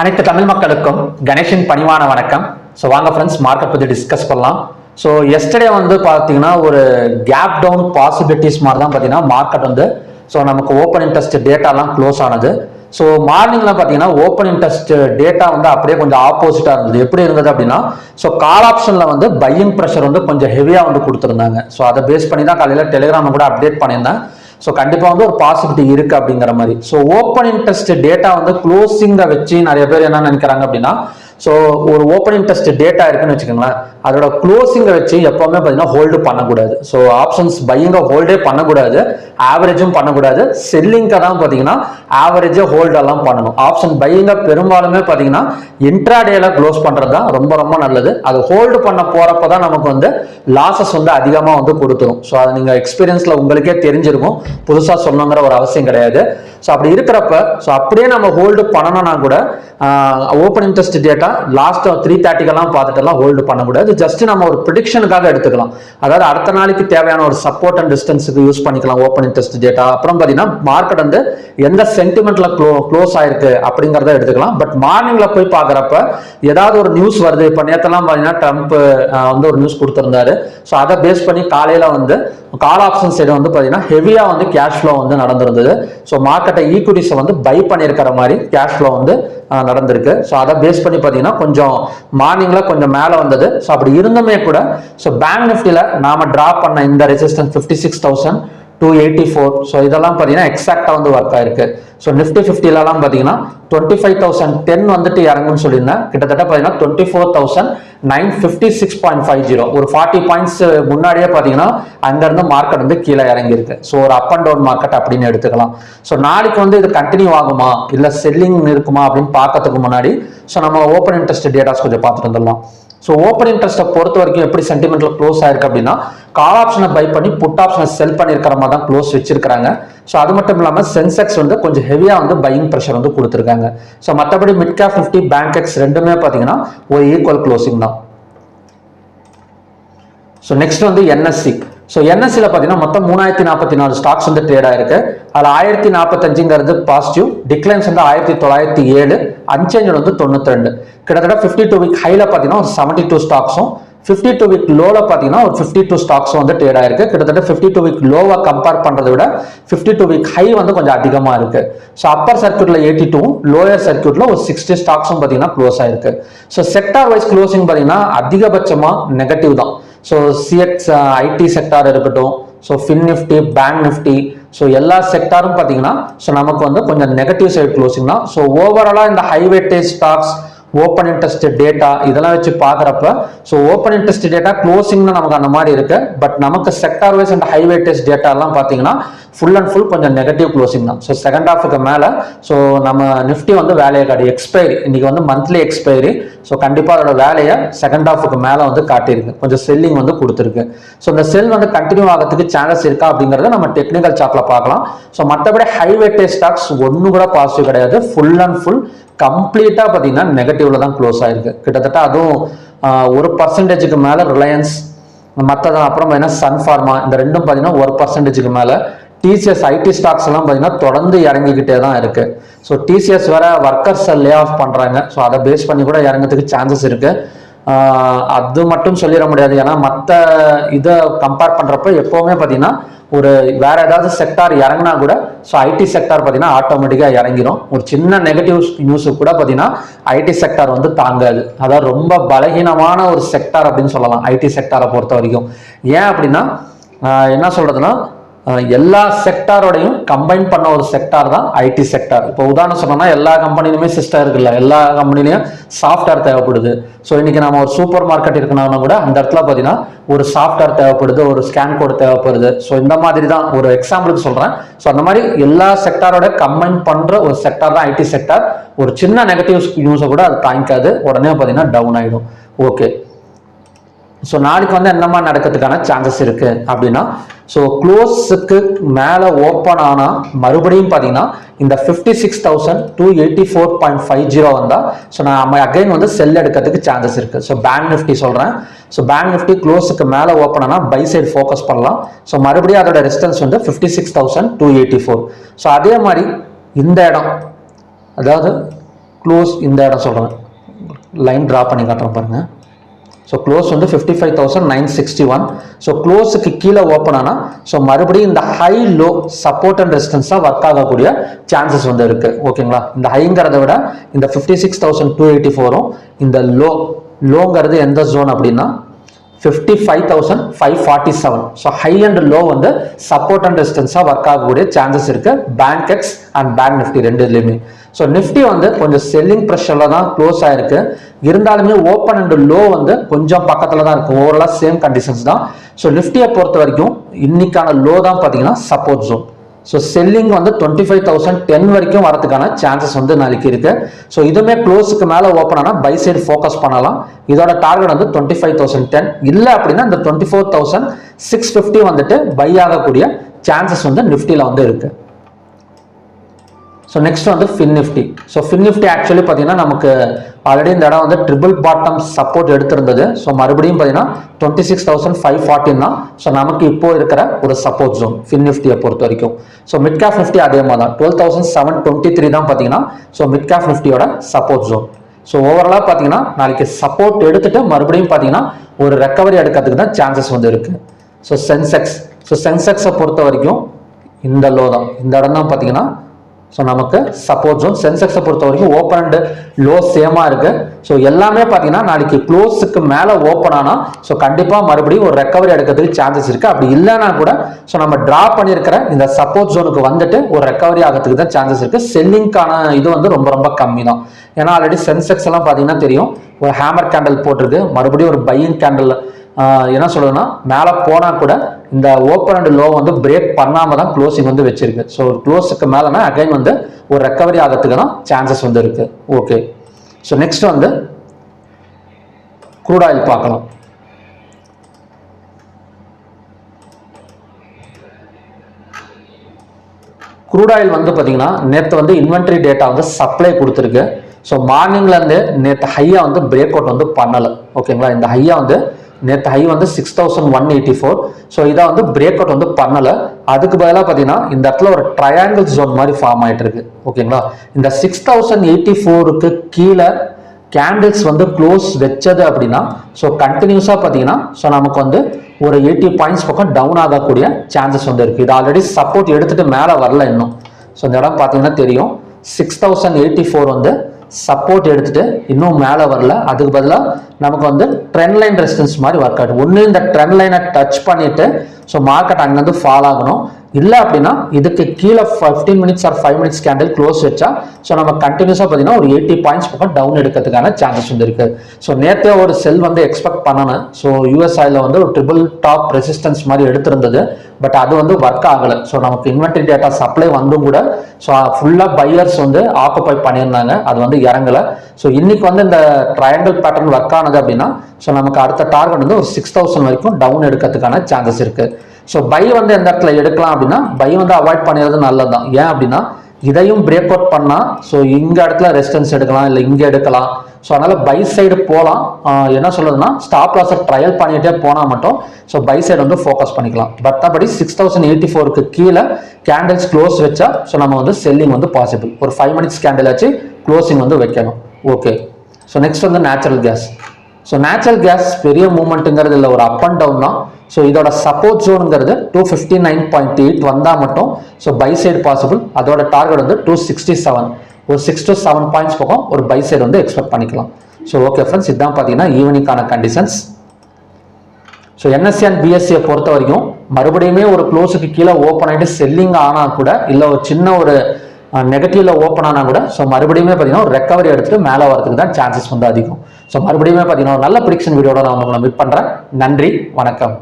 அனைத்து தமிழ் மக்களுக்கும் கணேஷின் பணிவான வணக்கம். ஸோ வாங்க ஃப்ரெண்ட்ஸ் மார்க்கெட் பற்றி டிஸ்கஸ் பண்ணலாம். ஸோ எஸ்டர்டே வந்து பார்த்தீங்கன்னா ஒரு கேப் டவுன் பாசிபிலிட்டிஸ் மாதிரி தான் பார்த்தீங்கன்னா மார்க்கெட் வந்து ஸோ நமக்கு ஓப்பன் இன்ட்ரெஸ்ட் டேட்டாலாம் க்ளோஸ் ஆனது. ஸோ மார்னிங்லாம் பார்த்தீங்கன்னா ஓப்பன் இன்ட்ரெஸ்ட் டேட்டா வந்து அப்படியே கொஞ்சம் ஆப்போசிட்டாக இருந்தது. எப்படி இருந்தது அப்படின்னா ஸோ கால் ஆப்ஷனில் வந்து பையிங் ப்ரெஷர் வந்து கொஞ்சம் ஹெவியாக வந்து கொடுத்துருந்தாங்க. ஸோ அதை பேஸ் பண்ணி தான் காலையில் டெலிகிராமை கூட அப்டேட் பண்ணியிருந்தேன். ஸோ கண்டிப்பாக வந்து ஒரு பாசிபிலிட்டி இருக்கு அப்படிங்கிற மாதிரி. ஸோ ஓப்பன் இன்ட்ரெஸ்ட் டேட்டா வந்து க்ளோசிங்கை வச்சு நிறைய பேர் என்ன நினைக்கிறாங்க அப்படின்னா ஸோ ஒரு ஓப்பன் இன்ட்ரெஸ்ட் டேட்டா இருக்குன்னு வச்சுக்கோங்களேன் அதோட க்ளோசிங்கை வச்சு எப்பவுமே பார்த்தீங்கன்னா ஹோல்டு பண்ணக்கூடாது. ஸோ ஆப்ஷன்ஸ் பையங்க ஹோல்டே பண்ணக்கூடாது ஆவரேஜும் பண்ணக்கூடாது. செல்லிங்கை தான் பார்த்தீங்கன்னா ஆவரேஜே ஹோல்டெல்லாம் பண்ணணும். ஆப்ஷன் பையங்க பெரும்பாலுமே பார்த்தீங்கன்னா இன்ட்ராடேல க்ளோஸ் பண்ணுறது தான் ரொம்ப ரொம்ப நல்லது. அது ஹோல்டு பண்ண போகிறப்ப தான் நமக்கு வந்து லாசஸ் வந்து அதிகமாக வந்து கொடுத்துரும். ஸோ அது நீங்கள் எக்ஸ்பீரியன்ஸில் உங்களுக்கே தெரிஞ்சிருக்கும். புதுசாக சொல்லணுங்கிற ஒரு அவசியம் கிடையாது. ஸோ அப்படி இருக்கிறப்ப ஸோ அப்படியே நம்ம ஹோல்டு பண்ணணும்னா கூட open interest data last three தேர்ட்டிக்கெல்லாம் பார்த்துட்டுலாம் ஹோல்டு பண்ணக்கூடாது ஜஸ்ட் நம்ம ஒரு ப்ரிடிக்ஷனுக்காக எடுத்துக்கலாம். அதாவது அடுத்த நாளைக்கு தேவையான ஒரு சப்போர்ட் அண்ட் டிஸ்டன்ஸுக்கு யூஸ் பண்ணிக்கலாம் ஓப்பன் இன்ட்ரெஸ்ட் டேட்டா அப்புறம் பார்த்தீங்கன்னா மார்க்கெட் வந்து எந்த சென்டிமெண்ட்ல க்ளோ க்ளோஸ் ஆயிருக்கு அப்படிங்கிறத எடுத்துக்கலாம். பட் மார்னிங்ல போய் பார்க்குறப்ப ஏதாவது ஒரு நியூஸ் வருது. இப்போ நேற்றெல்லாம் பார்த்தீங்கன்னா ட்ரம்ப் வந்து ஒரு நியூஸ் கொடுத்துருந்தாரு. ஸோ அதை பேஸ் பண்ணி காலையில் வந்து கால் ஆப்ஷன் சைடு வந்து பார்த்தீங்கன்னா ஹெவியாக வந்து கேஷ் ஃப்ளோ வந்து நடந்திருந்தது. ஸோ மார்க்கெட் மார்க்கெட்டை ஈக்விட்டிஸை வந்து பை பண்ணியிருக்கிற மாதிரி கேஷ் ஃப்ளோ வந்து நடந்திருக்கு. ஸோ அதை பேஸ் பண்ணி பார்த்தீங்கன்னா கொஞ்சம் மார்னிங்கில் கொஞ்சம் மேலே வந்தது. ஸோ அப்படி இருந்துமே கூட ஸோ பேங்க் நிஃப்டியில் நாம ட்ராப் பண்ண இந்த resistance fifty six thousand two eighty four so இதெல்லாம் பார்த்தீங்கன்னா எக்ஸாக்டாக வந்து ஒர்க் ஆயிருக்கு. ஸோ நிஃப்டி ஃபிஃப்டிலலாம் பார்த்தீங்கன்னா டுவெண்ட்டி ஃபைவ் தௌசண்ட் டென் வந்துட்டு இறங்குன்னு சொல்லியிருந்தேன். கிட்டத்தட்ட பார்த்தீங்கன்னா twenty four thousand nine fifty six point five zero ஒரு ஃபார்ட்டி பாயிண்ட்ஸ் முன்னாடியே பார்த்தீங்கன்னா அங்கேருந்து மார்க்கெட் வந்து கீழே இறங்கியிருக்கு. ஸோ ஒரு அப் அண்ட் டவுன் மார்க்கெட் அப்படின்னு எடுத்துக்கலாம். ஸோ நாளைக்கு வந்து இது கண்டினியூ ஆகுமா? இல்லை செல்லிங் இருக்குமா அப்படின்னு பார்க்கறதுக்கு முன்னாடி ஸோ நம்ம ஓப்பன் இன்ட்ரெஸ்ட் டேட்டாஸ் கொஞ்சம் பார்த்துட்டு வந்துடலாம். ஸோ ஓப்பன் இன்ட்ரெஸ்ட்டை பொறுத்த வரைக்கும் எப்படி சென்டிமெண்ட்டில் க்ளோஸ் ஆயிருக்கு அப்படின்னா கால் ஆப்ஷனை பை பண்ணி புட் ஆப்ஷனை செல் பண்ணியிருக்கிற மாதிரி தான் க்ளோஸ் வச்சிருக்காங்க ஸோ அது மட்டும் இல்லாமல் சென்செக்ஸ் வந்து கொஞ்சம் ஹெவியாக வந்து பையிங் ப்ரெஷர் வந்து கொடுத்துருக்காங்க. ஸோ மற்றபடி mid cap fifty Bankex ரெண்டுமே பார்த்தீங்கன்னா ஒரு ஈக்குவல் க்ளோசிங் தான். ஸோ நெக்ஸ்ட் வந்து என்எஸ்சி ஸோ என்எஸ்சியில் பார்த்தீங்கன்னா மொத்தம் மூணாயிரத்தி நாற்பத்தி நாலு ஸ்டாக்ஸ் வந்து ட்ரேட் ஆயிருக்கு. அதில் ஆயிரத்தி நாற்பத்தஞ்சுங்கிறது பாசிட்டிவ் டிக்ளைன்ஸ் வந்து ஆயிரத்தி தொள்ளாயிரத்தி ஏழு அன்சேஞ்ச் வந்து தொண்ணூத்தி ரெண்டு. கிட்டத்தட்ட ஃபிஃப்டி டூ வீக் ஹைல பார்த்தீங்கன்னா ஒரு செவன்டி டூ ஸ்டாக்ஸும் ஃபிஃப்டி டூ வீக் லோவில் பார்த்தீங்கன்னா ஒரு ஃபிஃப்டி டூ ஸ்டாக்ஸும் வந்து ட்ரேட் ஆயிருக்கு. கிட்டத்தட்ட ஃபிஃப்டி டூ வீக் லோவை கம்பேர் பண்ணுறதை விட ஃபிஃப்டி டூ வீக் ஹை வந்து கொஞ்சம் அதிகமாக இருக்கு. ஸோ அப்பர் சர்க்கியூட்டில் எயிட்டி டூ லோயர் சர்க்கியூட்டில் ஒரு சிக்ஸ்டி ஸ்டாக்ஸும் பார்த்தீங்கன்னா க்ளோஸ் ஆயிருக்கு. ஸோ செக்டார் வைஸ் க்ளோசிங் பார்த்தீங்கன்னா அதிகபட்சமாக நெகட்டிவ் தான். ஸோ சிஎக்ஸ் ஐடி செக்டார் இருக்கட்டும். So Fin Nifty Bank Nifty so எல்லா செக்டாரும் பார்த்தீங்கன்னா ஸோ நமக்கு வந்து கொஞ்சம் நெகட்டிவ் சைடு க்ளோசிங் தான். ஸோ ஓவராலாக இந்த high weightage stocks open interest data இதெல்லாம் வச்சு பார்க்குறப்ப so open interest data closing நமக்கு அந்த மாதிரி இருக்கு. பட் நமக்கு sector wise and high weightage data எல்லாம் பார்த்தீங்கன்னா ஃபுல் அண்ட் ஃபுல் கொஞ்சம் நெகட்டிவ் க்ளோசிங் தான். ஸோ செகண்ட் ஹாஃபுக்கு மேலே ஸோ நம்ம நிஃப்டி வந்து வேலையை காட்டி எக்ஸ்பைரி இன்றைக்கி வந்து மந்த்லி எக்ஸ்பைரி ஸோ கண்டிப்பாக அதோட வேலையை செகண்ட் ஹாஃபுக்கு மேலே வந்து காட்டியிருக்கு. கொஞ்சம் செல்லிங் வந்து கொடுத்துருக்கு. ஸோ இந்த செல் வந்து கண்டினியூ ஆகிறதுக்கு சான்சஸ் இருக்கா அப்படிங்கிறத நம்ம டெக்னிக்கல் சார்ட்டில் பார்க்கலாம். ஸோ மற்றபடி ஹைவேட்டேஜ் ஸ்டாக்ஸ் ஒன்று கூட பாசிட்டிவ் கிடையாது. ஃபுல் அண்ட் ஃபுல் கம்ப்ளீட்டாக பார்த்தீங்கன்னா நெகட்டிவில் தான் க்ளோஸ் ஆயிருக்கு. கிட்டத்தட்ட அதுவும் ஒரு பர்சன்டேஜுக்கு மேலே ரிலையன்ஸ் மற்றதான் அப்புறம் பார்த்தீங்கன்னா சன் ஃபார்மா இந்த ரெண்டும் பார்த்தீங்கன்னா ஒரு பர்சன்டேஜுக்கு மேலே டிசிஎஸ் ஐடி ஸ்டாக்ஸ் எல்லாம் பார்த்தீங்கன்னா தொடர்ந்து இறங்கிக்கிட்டே தான் இருக்கு. ஸோ டிசிஎஸ் வேற ஒர்க்கர்ஸ் லே ஆஃப் பண்றாங்க. ஸோ அதை பேஸ் பண்ணி கூட இறங்கிறதுக்கு சான்சஸ் இருக்கு. அது மட்டும் சொல்லிட முடியாது. ஏன்னா மற்ற இதை கம்பேர் பண்றப்ப எப்பவுமே பார்த்தீங்கன்னா ஒரு வேற ஏதாவது செக்டார் இறங்கினா கூட ஸோ ஐடி செக்டார் பார்த்தீங்கன்னா ஆட்டோமேட்டிக்காக இறங்கிடும் ஒரு சின்ன நெகட்டிவ் நியூஸு கூட பார்த்தீங்கன்னா ஐடி செக்டார் வந்து தாங்காது. அதாவது ரொம்ப பலகீனமான ஒரு செக்டார் அப்படின்னு சொல்லலாம். ஐடி செக்டாரை பொறுத்த வரைக்கும். ஏன் அப்படின்னா என்ன சொல்றதுன்னா எல்லா செக்டாரோடையும் கம்பைன் பண்ண ஒரு செக்டார் தான் ஐடி செக்டார் இப்போ உதாரணம் சொன்னோம்னா எல்லா கம்பெனிலுமே சிஸ்டம் இருக்குல்ல. எல்லா கம்பெனிலையும் சாஃப்ட்வேர் தேவைப்படுது. ஸோ இன்னைக்கு நம்ம ஒரு சூப்பர் மார்க்கெட் இருக்கணும்னா கூட அந்த இடத்துல பார்த்தீங்கன்னா ஒரு சாஃப்ட்வேர் தேவைப்படுது ஒரு ஸ்கேன் கோடு தேவைப்படுது. ஸோ இந்த மாதிரி தான் ஒரு எக்ஸாம்பிளுக்கு சொல்கிறேன் ஸோ அந்த மாதிரி எல்லா செக்டாரோட கம்பைன் பண்ணுற ஒரு செக்டார் தான் ஐடி செக்டார் ஒரு சின்ன நெகட்டிவ் நியூஸை கூட அது தாங்கிக்காது. உடனே பார்த்தீங்கன்னா டவுன் ஆகிடும் ஓகே ஸோ நாளைக்கு வந்து என்ன மாதிரி நடக்கிறதுக்கான சான்சஸ் இருக்கு அப்படின்னா ஸோ க்ளோஸுக்கு மேலே ஓப்பன் ஆனால் மறுபடியும் பார்த்தீங்கன்னா இந்த fifty six thousand two eighty four point five zero வந்தால் ஸோ நான் அகைன் வந்து செல் எடுக்கிறதுக்கு சான்சஸ் இருக்கு. ஸோ பேங்க் நிஃப்டி சொல்கிறேன் ஸோ பேங்க் நிஃப்டி க்ளோஸுக்கு மேலே ஓப்பன் ஆனால் பை சைடு ஃபோக்கஸ் பண்ணலாம். ஸோ மறுபடியும் அதோட ரெசிஸ்டன்ஸ் வந்து fifty six thousand two eighty four so அதே மாதிரி இந்த இடம் அதாவது க்ளோஸ் இந்த இடம் சொல்கிறேன் லைன் ட்ரா பண்ணி காட்டுறேன் பாருங்கள் ஸோ க்ளோஸ் வந்து fifty five thousand nine sixty one so க்ளோஸுக்கு கீழே ஓப்பன் ஆனால் ஸோ மறுபடியும் இந்த ஹை லோ சப்போர்ட் அண்ட் ரெசிஸ்டன்ஸாக ஒர்க் ஆகக்கூடிய சான்சஸ் வந்து இருக்குது ஓகேங்களா இந்த ஹைங்கிறத விட இந்த fifty six thousand two eighty ஃபோரும் இந்த லோ லோங்கிறது எந்த ஜோன் அப்படின்னா fifty five thousand five forty seven so high and low வந்து சப்போர்ட் அண்ட் ரெசிஸ்டன்ஸாக ஒர்க் ஆகக்கூடிய சான்சஸ் இருக்குது Bankex and bank Nifty ரெண்டு ஸோ நிஃப்டி வந்து கொஞ்சம் செல்லிங் ப்ரெஷரில் தான் க்ளோஸ் ஆயிருக்கு. இருந்தாலுமே ஓப்பன் அண்ட் லோ வந்து கொஞ்சம் பக்கத்தில் தான் இருக்கும். ஓவரலாக சேம் கண்டிஷன்ஸ் தான். ஸோ நிஃப்டியை பொறுத்த வரைக்கும் இன்னைக்கான லோ தான் பார்த்தீங்கன்னா சப்போர்ட் ஜோன் ஸோ செல்லிங் வந்து டுவெண்ட்டி ஃபைவ் தௌசண்ட் டென் வரைக்கும் வரதுக்கான சான்சஸ் வந்து நாளைக்கு இருக்கு. ஸோ இதுவுமே க்ளோஸுக்கு மேலே ஓப்பன் ஆனால் பை சைடு ஃபோக்கஸ் பண்ணலாம். இதோட டார்கெட் வந்து டுவெண்ட்டி ஃபைவ் தௌசண்ட் டென் இல்லை அப்படின்னா இந்த twenty four thousand six fifty வந்துட்டு பை ஆகக்கூடிய சான்சஸ் வந்து நிஃப்டியில் வந்து இருக்குது ஸோ நெக்ஸ்ட் வந்து fin Nifty so fin Nifty actually பார்த்தீங்கன்னா நமக்கு ஆல்ரெடி இந்த இடம் வந்து ட்ரிபிள் பாட்டம் சப்போர்ட் எடுத்திருந்தது. ஸோ மறுபடியும் பார்த்தீங்கன்னா டுவெண்ட்டி சிக்ஸ் தௌசண்ட் ஃபைவ் ஃபார்ட்டின் தான். ஸோ நமக்கு இப்போ இருக்கிற ஒரு சப்போர்ட் ஜோன் ஃபின் நிஃப்டியை பொறுத்த வரைக்கும். ஸோ மிட் கேப் நிஃப்டி அதே மாதிரி தான். Twelve thousand seven twenty three தான் பார்த்தீங்கன்னா ஸோ மிட் கேப் நிஃப்டியோட சப்போர்ட் ஜோன் ஸோ ஓவராலாக பார்த்தீங்கன்னா நாளைக்கு சப்போர்ட் எடுத்துட்டு மறுபடியும் பார்த்தீங்கன்னா ஒரு ரெக்கவரி எடுக்கிறதுக்கு தான் சான்சஸ் வந்து இருக்குது ஸோ சென்செக்ஸ் ஸோ சென்செக்ஸை பொறுத்த வரைக்கும் இந்த லோ தான். இந்த இடம் தான் பார்த்தீங்கன்னா ஸோ நமக்கு சப்போர்ட் ஜோன் சென்செக்ஸை பொறுத்த வரைக்கும் ஓப்பன் அண்ட் லோ சேமாக இருக்குது ஸோ எல்லாமே பார்த்தீங்கன்னா நாளைக்கு க்ளோஸுக்கு மேலே ஓப்பன் ஆனால் ஸோ கண்டிப்பாக மறுபடியும் ஒரு ரெக்கவரி எடுக்கிறதுக்கு சான்சஸ் இருக்குது அப்படி இல்லைன்னா கூட ஸோ நம்ம ட்ரா பண்ணியிருக்கிற இந்த சப்போர்ட் ஜோனுக்கு வந்துட்டு ஒரு ரெக்கவரி ஆகிறதுக்கு தான் சான்சஸ் இருக்குது செல்லிங்கான இது வந்து ரொம்ப ரொம்ப கம்மி தான். ஏன்னா ஆல்ரெடி சென்செக்ஸ் எல்லாம் பார்த்தீங்கன்னா தெரியும். ஒரு ஹேமர் கேண்டல் போட்டிருக்கு. மறுபடியும் ஒரு பையிங் கேண்டல் என்ன சொல்றதுன்னா மேலே போனால் கூட இந்த ஓப்பன் அண்ட் லோ வந்து பிரேக் பண்ணாமல் தான் க்ளோசிங் வந்து வச்சிருக்கு. ஸோ க்ளோஸுக்கு மேலேனா அகைன் வந்து ஒரு ரெக்கவரி ஆகிறதுக்கு தான் சான்சஸ் வந்து இருக்கு. ஓகே ஸோ நெக்ஸ்ட் வந்து க்ரூட் ஆயில் பார்க்கலாம். க்ரூட் ஆயில் வந்து பார்த்தீங்கன்னா நேற்று வந்து இன்வென்ட்ரி டேட்டா வந்து சப்ளை கொடுத்துருக்கு. ஸோ மார்னிங்லேருந்து நேற்று ஹையாக வந்து பிரேக் அவுட் வந்து பண்ணலை. ஓகேங்களா இந்த ஹையாக வந்து நேற்று ஹை வந்து six thousand one eighty four so இதை வந்து பிரேக் அவுட் வந்து பண்ணலை. அதுக்கு பதிலாக பார்த்தீங்கன்னா இந்த இடத்துல ஒரு ட்ரையாங்கிள் ஜோன் மாதிரி ஃபார்ம் ஆயிட்டு இருக்கு ஓகேங்களா? இந்த சிக்ஸ் தௌசண்ட் எயிட்டி ஃபோருக்கு கீழே கேண்டில்ஸ் வந்து க்ளோஸ் வச்சது அப்படின்னா ஸோ கண்டினியூஸாக பார்த்தீங்கன்னா ஸோ நமக்கு வந்து ஒரு எயிட்டி பாயிண்ட்ஸ் பக்கம் டவுன் ஆகக்கூடிய சான்சஸ் வந்து இருக்குது இது ஆல்ரெடி சப்போர்ட் எடுத்துகிட்டு மேலே வரல இன்னும். ஸோ இந்த இடம் பார்த்தீங்கன்னா தெரியும். சிக்ஸ் தௌசண்ட் எயிட்டி ஃபோர் வந்து சப்போர்ட் எடுத்துட்டு இன்னும் மேலே வரல. அதுக்கு பதிலாக நமக்கு வந்து ட்ரெண்ட் லைன் ரெசிஸ்டன்ஸ் மாதிரி ஒர்க் ஆகும் ஒன்று இந்த ட்ரெண்ட் லைனை டச் பண்ணிட்டு ஸோ மார்க்கெட் அங்கேருந்து ஃபால் ஆகணும். இல்லை அப்படின்னா இதுக்கு கீழே fifteen minutes or five minutes candle close வச்சா ஸோ நம்ம கண்டினியூஸாக பார்த்தீங்கன்னா ஒரு எயிட்டி பாயிண்ட்ஸ் பக்கம் டவுன் எடுக்கிறதுக்கான சான்சஸ் வந்து இருக்குது ஸோ நேற்றே ஒரு செல் வந்து எக்ஸ்பெக்ட் பண்ணணும் ஸோ யூஎஸ்ஐயில் வந்து ஒரு ட்ரிபிள் டாப் ரெசிஸ்டன்ஸ் மாதிரி எடுத்திருந்தது. பட் அது வந்து ஒர்க் ஆகலை. ஸோ நமக்கு இன்வென்ட்ரி டேட்டா சப்ளை வந்தும் கூட ஸோ ஃபுல்லாக பையர்ஸ் வந்து ஆக்குப்பை பண்ணியிருந்தாங்க. அது வந்து இறங்கலை. ஸோ இன்னைக்கு வந்து இந்த ட்ரையாங்கிள் பேட்டர்ன் ஒர்க் ஆனது அப்படின்னா ஸோ நமக்கு அடுத்த டார்கெட் வந்து ஒரு சிக்ஸ் தௌசண்ட் வரைக்கும் டவுன் எடுக்கிறதுக்கான சான்சஸ் இருக்குது ஸோ பை வந்து எந்த இடத்துல எடுக்கலாம் அப்படின்னா பை வந்து அவாய்ட் பண்ணிடுறது நல்லது தான் ஏன் அப்படின்னா இதையும் பிரேக் அவுட் பண்ணால் ஸோ இந்த இடத்துல ரெசிஸ்டன்ஸ் எடுக்கலாம் இல்லை இங்கே எடுக்கலாம். ஸோ அதனால் பை சைடு போகலாம் என்ன சொல்லுதுன்னா ஸ்டாப் லாஸை ட்ரையல் பண்ணிகிட்டே போனால் மட்டும் ஸோ பை சைடு வந்து ஃபோக்கஸ் பண்ணிக்கலாம். மற்றபடி சிக்ஸ் தௌசண்ட் எயிட்டி ஃபோருக்கு கீழே கேண்டில்ஸ் க்ளோஸ் வச்சா ஸோ நம்ம வந்து செல்லிங் வந்து பாசிபிள் ஒரு ஃபைவ் மினிட்ஸ் கேண்டில் வச்சு க்ளோசிங் வந்து வைக்கணும். ஓகே ஸோ நெக்ஸ்ட் வந்து natural gas so natural gas பெரிய மூமெண்ட்டுங்கிறது இல்லை. ஒரு அப் அண்ட் டவுன் தான். ஸோ இதோட support ஜோனுங்கிறது two fifty nine point eight வந்தால் மட்டும் ஸோ பை சைடு பாசிபிள் அதோட டார்கெட் வந்து டூ சிக்ஸ்டி செவன் ஒரு சிக்ஸ் டு செவன் பாயிண்ட்ஸ் போகும் ஒரு பை சைடு வந்து எக்ஸ்பெக்ட் பண்ணிக்கலாம். ஸோ ஓகே ஃப்ரெண்ட்ஸ் இதுதான் பார்த்தீங்கன்னா ஈவினிங்கான கண்டிஷன்ஸ் ஸோ என்எஸ்சி அண்ட் பிஎஸ்சியை பொறுத்த வரைக்கும் மறுபடியுமே ஒரு க்ளோஸுக்கு கீழே ஓப்பன் ஆகிட்டு செல்லிங் ஆனால் கூட இல்லை ஒரு சின்ன ஒரு நெகட்டிவ்ல ஓப்பன் ஆனால் கூட ஸோ மறுபடியுமே பார்த்தீங்கன்னா ஒரு ரெக்கவரி எடுத்துட்டு மேலே வரதுக்கு தான் சான்சஸ் வந்து அதிகம். ஸோ மறுபடியுமே பார்த்தீங்கன்னா ஒரு நல்ல ப்ரிடிக்ஷன் வீடியோட நான் உங்களை மீட் பண்ணுறேன் நன்றி வணக்கம்.